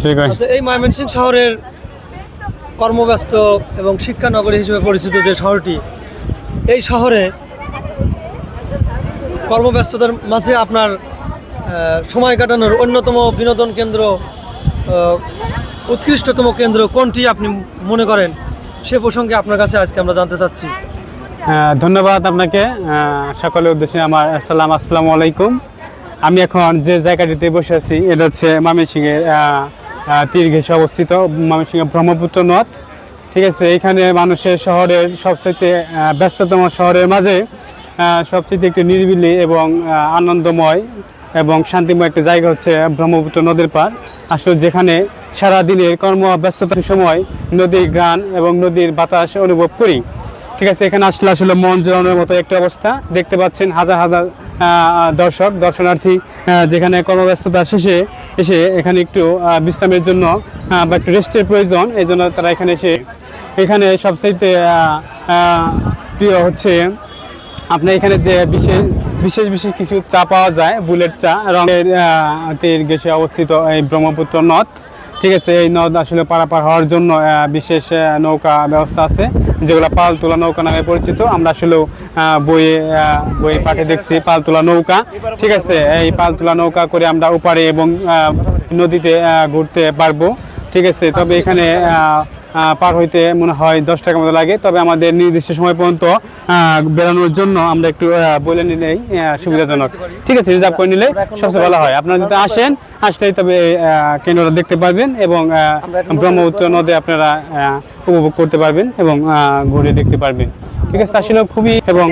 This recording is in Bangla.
আচ্ছা এই ময়মনসিংহ শহরের কর্মব্যস্ত এবং শিক্ষানগরী হিসেবে পরিচিত যে শহরটি এই শহরে কর্মব্যস্ততার মাঝে আপনার সময় কাটানোর অন্যতম বিনোদন কেন্দ্র উৎকৃষ্টতম কেন্দ্র কোনটি আপনি মনে করেন? সে প্রসঙ্গে আপনার কাছে আজকে আমরা জানতে চাচ্ছি। ধন্যবাদ আপনাকে। সকলের উদ্দেশ্যে আমার আসসালাম আসসালামু আলাইকুম। আমি এখন যে জায়গাটিতে বসে আছি এটা হচ্ছে ময়মনসিংহের তীর ঘেসে অবস্থিত, ময়মনসিংহের ব্রহ্মপুত্র নদ। ঠিক আছে, এখানে মানুষের শহরের সবচেয়ে ব্যস্ততম শহরের মাঝে সবচেয়ে একটি নিরিবিলি এবং আনন্দময় এবং শান্তিময় একটা জায়গা হচ্ছে ব্রহ্মপুত্র নদীর পার আসলে যেখানে সারা দিনের কর্ম ব্যস্ততার সময় নদীর গ্রান এবং নদীর বাতাস অনুভব করি। ঠিক আছে, এখানে আসলে আসলে মন জোড়ানোর মতো একটা অবস্থা। দেখতে পাচ্ছেন হাজার হাজার দর্শক, দর্শনার্থী যেখানে কর্মব্যস্ততা শেষে এসে এখানে একটু বিশ্রামের জন্য বা একটু রেস্টের প্রয়োজন এই জন্য তারা এখানে এসে, এখানে সবচাইতে প্রিয় হচ্ছে আপনার এখানে যে বিশেষ বিশেষ বিশেষ কিছু চা পাওয়া যায়, বুলেট চা, রঙের তীর গেছে অবস্থিত এই ব্রহ্মপুত্র নদ। ঠিক আছে, এই নদ আসলে পারাপার হওয়ার জন্য বিশেষ নৌকা ব্যবস্থা আছে, যেগুলো পাল তোলা নৌকা নামে পরিচিত। আমরা আসলেও বইয়ে বই পাঠে দেখছি পাল তোলা নৌকা। ঠিক আছে, এই পাল তোলা নৌকা করে আমরা ওপারে এবং নদীতে ঘুরতে পারব। ঠিক আছে, তবে এখানে পার হইতে মনে হয় দশ টাকা মতো লাগে। তবে আমাদের নির্দিষ্ট সময় পর্যন্ত বেরোনোর জন্য আমরা একটু বলে নিলেই সুবিধাজনক। ঠিক আছে রিজার্ভ করে নিলে সবচেয়ে ভালো হয়। আপনারা যদি আসেন, আসলেই তবে কেন্দ্রটা দেখতে পারবেন এবং ব্রহ্মপুত্র নদে আপনারা উপভোগ করতে পারবেন এবং ঘুরে দেখতে পারবেন। ঠিক আছে আসলে খুবই এবং